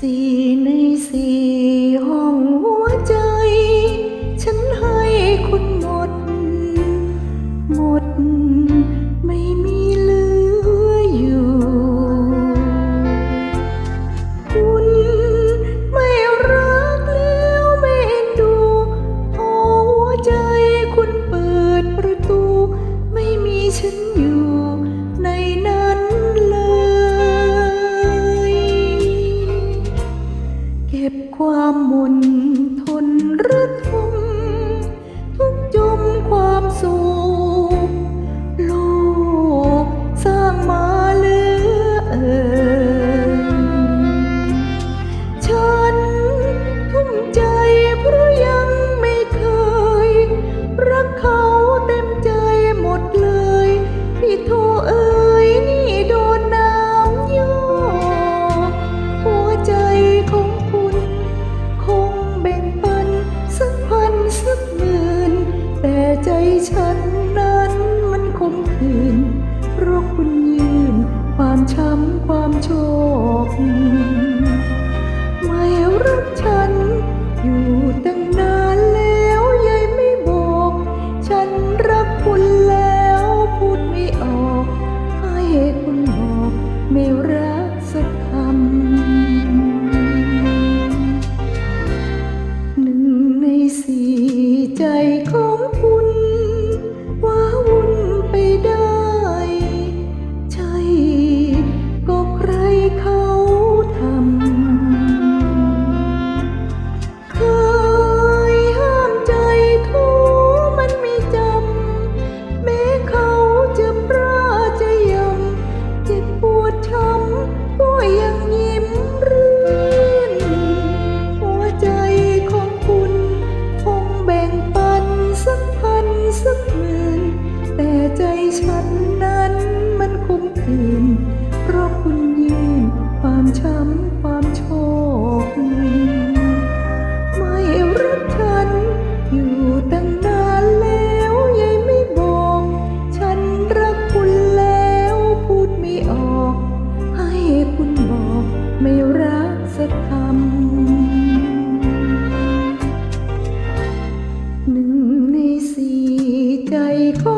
Sí. ความมุนทนระทุ่ม ช้ำความโชค ฉันนั้นมันคุ้มคืนเพราะคุณยืนความช้ำความโชคไม่รักฉันอยู่ตั้งนานแล้วยังไม่บอก ฉันรักคุณแล้วพูดไม่ออก ให้คุณบอกไม่รักสักคำหนึ่งในสี่ใจของ